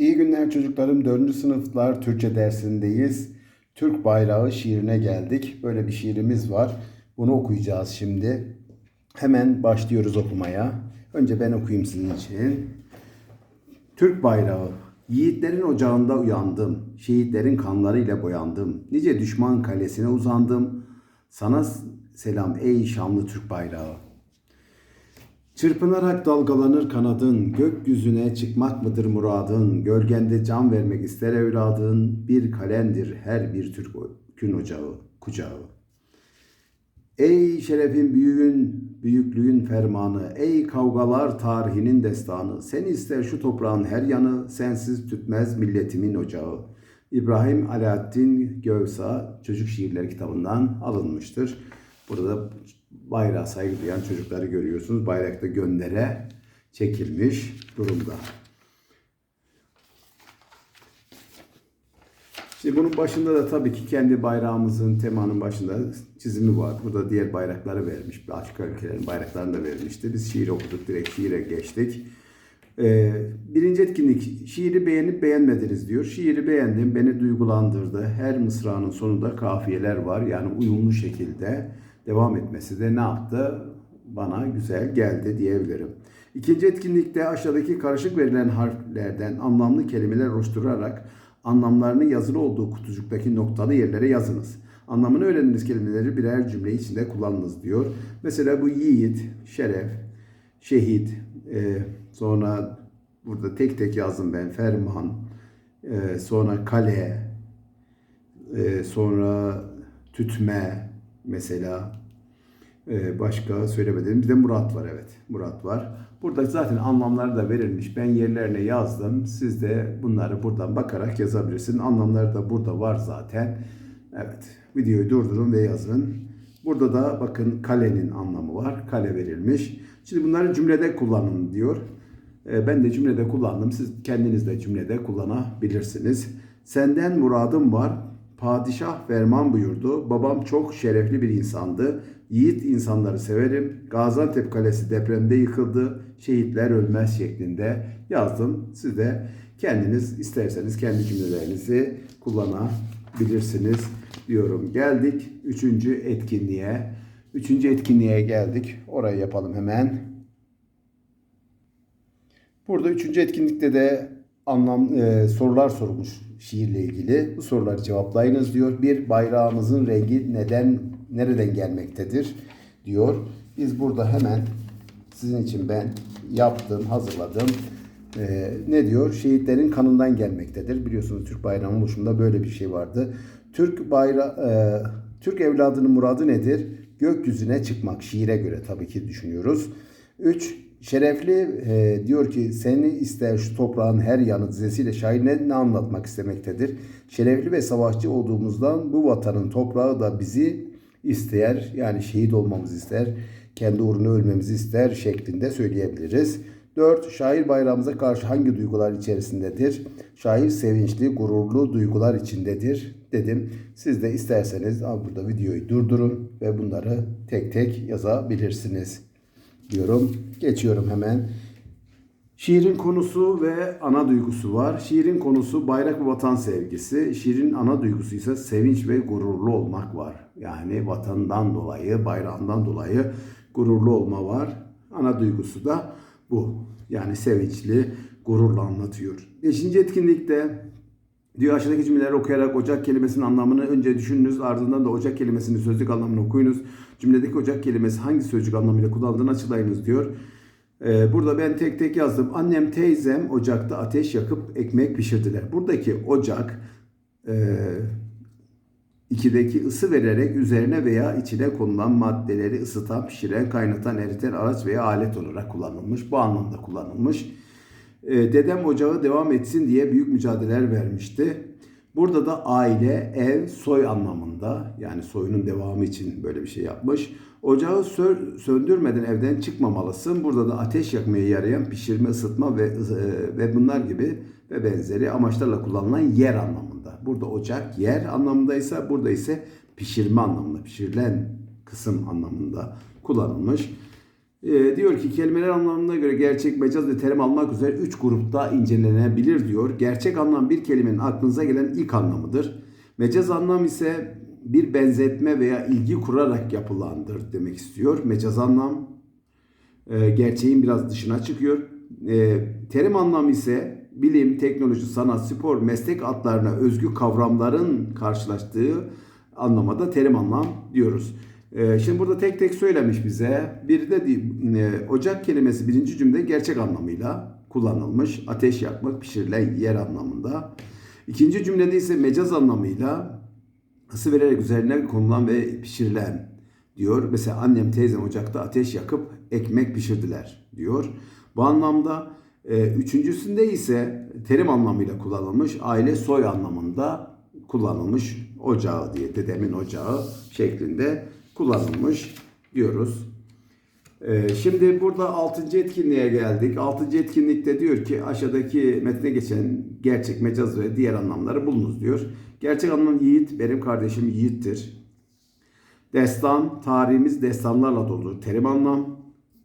İyi günler çocuklarım. 4. sınıflar Türkçe dersindeyiz. Türk bayrağı şiirine geldik. Böyle bir şiirimiz var. Bunu okuyacağız şimdi. Hemen başlıyoruz okumaya. Önce ben okuyayım sizin için. Türk bayrağı. Yiğitlerin ocağında uyandım. Şehitlerin kanlarıyla boyandım. Nice düşman kalesine uzandım. Sana selam ey şanlı Türk bayrağı. Çırpınarak dalgalanır kanadın, gökyüzüne çıkmak mıdır muradın, gölgende can vermek ister evladın, bir kalendir her bir Türk'ün ocağı, kucağı. Ey şerefin büyüğün, büyüklüğün fermanı, ey kavgalar tarihinin destanı, sen ister şu toprağın her yanı, sensiz tütmez milletimin ocağı. İbrahim Alaaddin Gövsa Çocuk Şiirleri kitabından alınmıştır. Burada bayrağa saygı duyan çocukları görüyorsunuz. Bayrakta göndere çekilmiş durumda. Şimdi bunun başında da tabii ki kendi bayrağımızın temanın başında çizimi var. Burada diğer bayrakları vermiş. Başka ülkelerin bayraklarını da vermişti. Biz şiir okuduk. Direkt şiire geçtik. Ee, birinci etkinlik. Şiiri beğenip beğenmediniz diyor. Şiiri beğendim. Beni duygulandırdı. Her mısranın sonunda kafiyeler var. Yani uyumlu şekilde devam etmesi de ne yaptı? Bana güzel geldi diyebilirim. İkinci etkinlikte aşağıdaki karışık verilen harflerden anlamlı kelimeler oluşturarak anlamlarının yazılı olduğu kutucuktaki noktalı yerlere yazınız. Anlamını öğrendiğiniz kelimeleri birer cümle içinde kullanınız diyor. Mesela bu yiğit, şeref, şehit, e, sonra burada tek tek yazdım ben ferman, e, sonra kale, e, sonra tütme mesela başka söylemedim. Bir de Murat var evet. Murat var. Burada zaten anlamları da verilmiş. Ben yerlerine yazdım. Siz de bunları buradan bakarak yazabilirsiniz. Anlamları da burada var zaten. Evet. Videoyu durdurun ve yazın. Burada da bakın kalenin anlamı var. Kale verilmiş. Şimdi bunları cümlede kullanın diyor. E, Ben de cümlede kullandım. Siz kendiniz de cümlede kullanabilirsiniz. Senden muradım var. Padişah ferman buyurdu. Babam çok şerefli bir insandı. Yiğit insanları severim. Gaziantep Kalesi depremde yıkıldı. Şehitler ölmez şeklinde yazdım. Siz de kendiniz isterseniz kendi cümlelerinizi kullanabilirsiniz diyorum. Geldik üçüncü etkinliğe. Üçüncü etkinliğe geldik. Orayı yapalım hemen. Burada üçüncü etkinlikte de anlam e, sorular sorulmuş şiirle ilgili. Bu soruları cevaplayınız diyor. Bir bayrağımızın rengi neden nereden gelmektedir diyor. Biz burada hemen sizin için ben yaptım, hazırladım. E, ne diyor? Şehitlerin kanından gelmektedir. Biliyorsunuz Türk bayrağının oluşumunda böyle bir şey vardı. Türk bayrağı e, Türk evladının muradı nedir? Gökyüzüne çıkmak. Şiire göre tabii ki düşünüyoruz. 3. Şerefli e, diyor ki seni ister şu toprağın her yanı dizesiyle şair ne, ne anlatmak istemektedir. Şerefli ve savaşçı olduğumuzdan bu vatanın toprağı da bizi ister yani şehit olmamızı ister. Kendi uğruna ölmemizi ister şeklinde söyleyebiliriz. 4. Şair bayrağımıza karşı hangi duygular içerisindedir? Şair sevinçli, gururlu duygular içindedir dedim. Siz de isterseniz burada videoyu durdurun ve bunları tek tek yazabilirsiniz diyorum. Geçiyorum hemen. Şiirin konusu ve ana duygusu var. Şiirin konusu bayrak ve vatan sevgisi. Şiirin ana duygusu ise sevinç ve gururlu olmak var. Yani vatandan dolayı, bayrağından dolayı gururlu olma var. Ana duygusu da bu. Yani sevinçli, gururla anlatıyor. Beşinci etkinlikte Diyor aşağıdaki cümleleri okuyarak ocak kelimesinin anlamını önce düşününüz ardından da ocak kelimesinin sözlük anlamını okuyunuz. Cümledeki ocak kelimesi hangi sözcük anlamıyla kullanıldığını açıklayınız diyor. Ee, burada ben tek tek yazdım. Annem teyzem ocakta ateş yakıp ekmek pişirdiler. Buradaki ocak e, ikideki ısı vererek üzerine veya içine konulan maddeleri ısıtan, pişiren, kaynatan, eriten araç veya alet olarak kullanılmış. Bu anlamda kullanılmış. E, dedem ocağı devam etsin diye büyük mücadeleler vermişti. Burada da aile, ev, soy anlamında yani soyunun devamı için böyle bir şey yapmış. Ocağı sö- söndürmeden evden çıkmamalısın. Burada da ateş yakmaya yarayan pişirme, ısıtma ve e, ve bunlar gibi ve benzeri amaçlarla kullanılan yer anlamında. Burada ocak yer anlamındaysa burada ise pişirme anlamında, pişirilen kısım anlamında kullanılmış. Ee, diyor ki kelimeler anlamına göre gerçek, mecaz ve terim almak üzere 3 grupta incelenebilir diyor. Gerçek anlam bir kelimenin aklınıza gelen ilk anlamıdır. Mecaz anlam ise bir benzetme veya ilgi kurarak yapılandır demek istiyor. Mecaz anlam e, gerçeğin biraz dışına çıkıyor. E, terim anlamı ise bilim, teknoloji, sanat, spor, meslek adlarına özgü kavramların karşılaştığı anlamada terim anlam diyoruz. E, şimdi burada tek tek söylemiş bize. Bir de e, ocak kelimesi birinci cümle gerçek anlamıyla kullanılmış. Ateş yakmak, pişirilen yer anlamında. İkinci cümlede ise mecaz anlamıyla ısı vererek üzerine konulan ve pişirilen diyor. Mesela annem teyzem ocakta ateş yakıp ekmek pişirdiler diyor. Bu anlamda e, üçüncüsünde ise terim anlamıyla kullanılmış, aile soy anlamında kullanılmış ocağı diye dedemin ocağı şeklinde kullanılmış diyoruz. Ee, Şimdi burada 6. etkinliğe geldik. 6. etkinlikte diyor ki aşağıdaki metne geçen gerçek, mecaz ve diğer anlamları bulunuz diyor. Gerçek anlam Yiğit, benim kardeşim Yiğit'tir. Destan, tarihimiz destanlarla doludur. Terim anlam,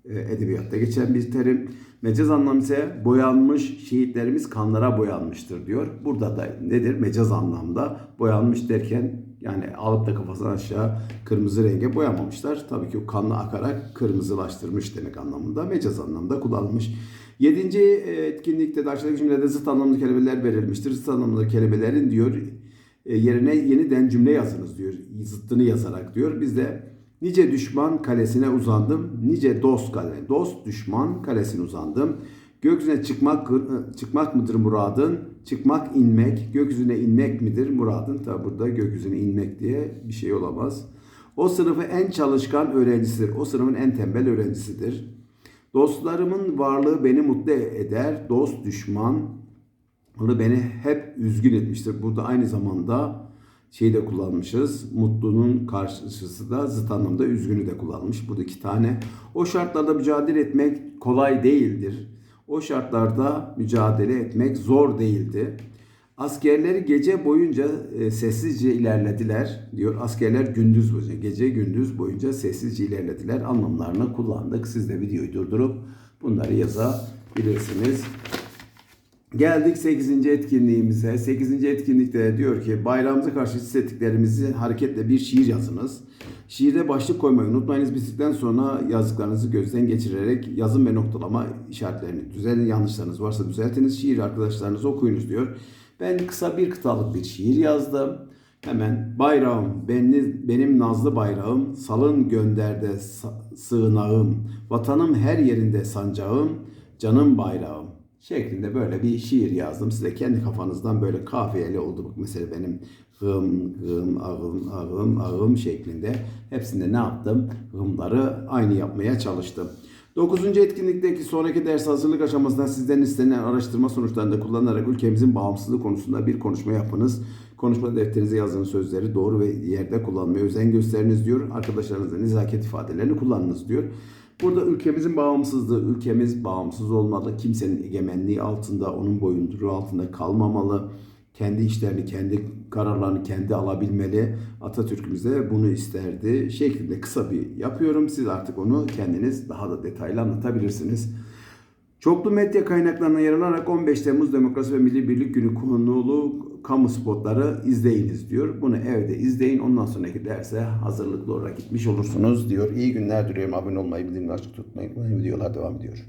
e, edebiyatta geçen bir terim. Mecaz anlam ise boyanmış, şehitlerimiz kanlara boyanmıştır diyor. Burada da nedir? Mecaz anlamda boyanmış derken yani alıp da kafasından aşağı kırmızı renge boyamamışlar. Tabii ki o kanla akarak kırmızılaştırmış demek anlamında. Mecaz anlamda kullanılmış. Yedinci e, etkinlikte de aşağıdaki cümlede zıt anlamlı kelimeler verilmiştir. Zıt anlamlı kelimelerin diyor e, yerine yeniden cümle yazınız diyor. Zıttını yazarak diyor. Biz de nice düşman kalesine uzandım. Nice dost kale. Dost düşman kalesine uzandım. Gökyüzüne çıkmak çıkmak mıdır muradın? Çıkmak inmek. Gökyüzüne inmek midir muradın? Tabi burada gökyüzüne inmek diye bir şey olamaz. O sınıfı en çalışkan öğrencisidir. O sınıfın en tembel öğrencisidir. Dostlarımın varlığı beni mutlu eder. Dost düşman onu beni hep üzgün etmiştir. Burada aynı zamanda şeyi de kullanmışız. Mutlunun karşısı da zıt anlamda üzgünü de kullanmış. Bu iki tane. O şartlarda mücadele etmek kolay değildir. O şartlarda mücadele etmek zor değildi. Askerleri gece boyunca e, sessizce ilerlediler diyor. Askerler gündüz boyunca, gece gündüz boyunca sessizce ilerlediler anlamlarını kullandık. Siz de videoyu durdurup bunları yazabilirsiniz. Geldik 8. etkinliğimize. 8. etkinlikte diyor ki bayramımıza karşı hissettiklerimizi hareketle bir şiir yazınız. Şiirde başlık koymayı unutmayınız. Bitirdikten sonra yazdıklarınızı gözden geçirerek yazım ve noktalama işaretlerini düzenleyin. Yanlışlarınız varsa düzeltiniz. Şiir arkadaşlarınızı okuyunuz diyor. Ben kısa bir kıtalık bir şiir yazdım. Hemen bayrağım, benim, benim nazlı bayrağım, salın gönderde sığınağım, vatanım her yerinde sancağım, canım bayrağım şeklinde böyle bir şiir yazdım. Size kendi kafanızdan böyle kafiyeli oldu. Bak mesela benim gım, gım, ağım, ağım, ağım şeklinde hepsinde ne yaptım? Gımları aynı yapmaya çalıştım. Dokuzuncu etkinlikteki sonraki ders hazırlık aşamasında sizden istenen araştırma sonuçlarında kullanarak ülkemizin bağımsızlığı konusunda bir konuşma yapınız. Konuşma defterinize yazın sözleri doğru ve yerde kullanmaya özen gösteriniz diyor. Arkadaşlarınızla nezaket ifadelerini kullanınız diyor. Burada ülkemizin bağımsızlığı, ülkemiz bağımsız olmalı. Kimsenin egemenliği altında, onun boyunduruğu altında kalmamalı. Kendi işlerini, kendi kararlarını kendi alabilmeli. Atatürk'ümüz de bunu isterdi. Şeklinde kısa bir yapıyorum. Siz artık onu kendiniz daha da detaylı anlatabilirsiniz. Çoklu medya kaynaklarına yer alarak 15 Temmuz Demokrasi ve Milli Birlik Günü konulu kamu spotları izleyiniz diyor. Bunu evde izleyin. Ondan sonraki derse hazırlıklı olarak gitmiş olursunuz diyor. İyi günler diliyorum. Abone olmayı, bildirimleri açık tutmayı unutmayın. Videolar devam ediyor.